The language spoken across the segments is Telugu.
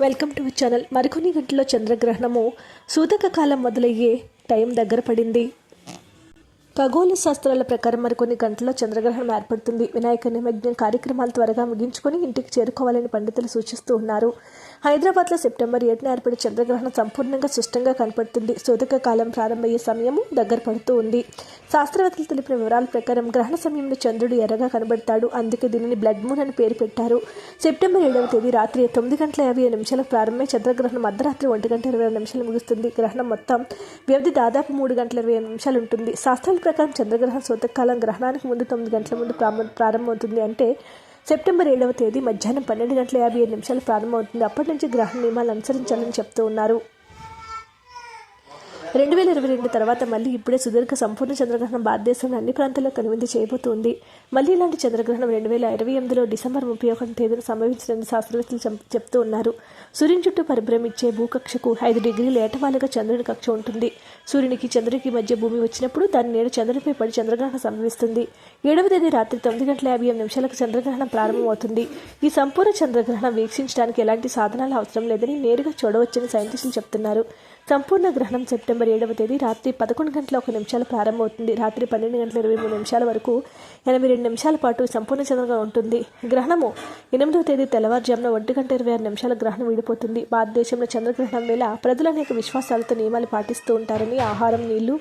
Welcome to channel. మరికొన్ని గంటల్లో చంద్రగ్రహణము సూతక కాలం మొదలయ్యే టైం దగ్గర పడింది. ఖగోళ శాస్త్రాల ప్రకారం మరికొన్ని గంటల్లో చంద్రగ్రహణం ఏర్పడుతుంది. వినాయక నిమగ్నం కార్యక్రమాలు త్వరగా ముగించుకొని ఇంటికి చేరుకోవాలని పండితులు సూచిస్తూ ఉన్నారు. హైదరాబాద్లో సెప్టెంబర్ ఏడున ఏర్పడే చంద్రగ్రహణం సంపూర్ణంగా స్పష్టంగా కనపడుతుంది. శోధక కాలం ప్రారంభమయ్యే సమయము దగ్గర పడుతూ ఉంది. శాస్త్రవేత్తలు తెలిపిన వివరాల ప్రకారం గ్రహణ సమయంలో చంద్రుడు ఎర్రగా కనబడతాడు. అందుకే దీనిని బ్లడ్ మూన్ అని పేరు పెట్టారు. సెప్టెంబర్ ఏడవ తేదీ రాత్రి తొమ్మిది గంటల యాభై ఐదు నిమిషాలకు ప్రారంభమై చంద్రగ్రహణం అర్ధరాత్రి ఒంటి గంట ఇరవై నిమిషాలు ముగుస్తుంది. గ్రహణం మొత్తం వ్యవధి దాదాపు మూడు గంటల ఇరవై ఐదు నిమిషాలు ఉంటుంది. శాస్త్రాల ప్రకారం చంద్రగ్రహణం సోతకాలం గ్రహణానికి ముందు తొమ్మిది గంటల ముందు ప్రారంభ ప్రారంభమవుతుంది అంటే సెప్టెంబర్ ఏడవ తేదీ మధ్యాహ్నం పన్నెండు గంటల యాభై ఐదు నిమిషాలు ప్రారంభమవుతుంది. అప్పటి నుంచి గ్రహణ నియమాలు అనుసరించాలని చెప్తూ ఉన్నారు. రెండు వేల ఇరవై రెండు తర్వాత మళ్ళీ ఇప్పుడే సుదీర్ఘ సంపూర్ణ చంద్రగ్రహణం భారతదేశంలో అన్ని ప్రాంతాల్లో కనువిందు చేయబోతోంది. మళ్ళీ ఇలాంటి చంద్రగ్రహణం రెండు వేల ఇరవై ఎనిమిదిలో డిసెంబర్ ముప్పై ఒకటి తేదీన సంభవించిందని శాస్త్రవేత్తలు చెప్- చెప్తూ ఉన్నారు. సూర్యుని చుట్టూ పరిభ్రమించే భూకక్షకు ఐదు డిగ్రీల ఏటవాలుగా చంద్రుని కక్ష ఉంటుంది. సూర్యునికి చంద్రునికి మధ్య భూమి వచ్చినప్పుడు దాని నేడు చంద్రునిపై పడి చంద్రగ్రహణం సంభవిస్తుంది. ఏడవ తేదీ రాత్రి తొమ్మిది గంటల యాభై ఎనిమిది నిమిషాలకు చంద్రగ్రహణం ప్రారంభమవుతుంది. ఈ సంపూర్ణ చంద్రగ్రహణం వీక్షించడానికి ఎలాంటి సాధనాలు అవసరం లేదని నేరుగా చూడవచ్చని సైంటిస్టులు చెప్తున్నారు. సంపూర్ణ గ్రహణం సెప్టెంబర్ ఏడవ తేదీ రాత్రి పదకొండు గంటల ఒక నిమిషాలు ప్రారంభమవుతుంది. రాత్రి పన్నెండు గంటల ఇరవై మూడు నిమిషాల వరకు ఎనభై రెండు నిమిషాల పాటు సంపూర్ణ చంద్రంగా ఉంటుంది. గ్రహణము ఎనిమిదవ తేదీ తెల్లవారుజామున ఒంటి గంట ఇరవై ఆరు నిమిషాల గ్రహణం విడిపోతుంది. భారతదేశంలో చంద్రగ్రహణం వేళ ప్రజలు అనేక విశ్వాసాలతో నియమాలు పాటిస్తూ ఉంటారని ఆహారం నీళ్ళు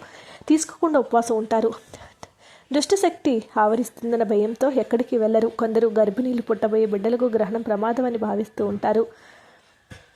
తీసుకోకుండా ఉపవాసం ఉంటారు. దుష్టశక్తి ఆవరిస్తుందన్న భయంతో ఎక్కడికి వెళ్ళరు కొందరు గర్భిణీలు పుట్టబోయే బిడ్డలకు గ్రహణం ప్రమాదం అని భావిస్తూ ఉంటారు.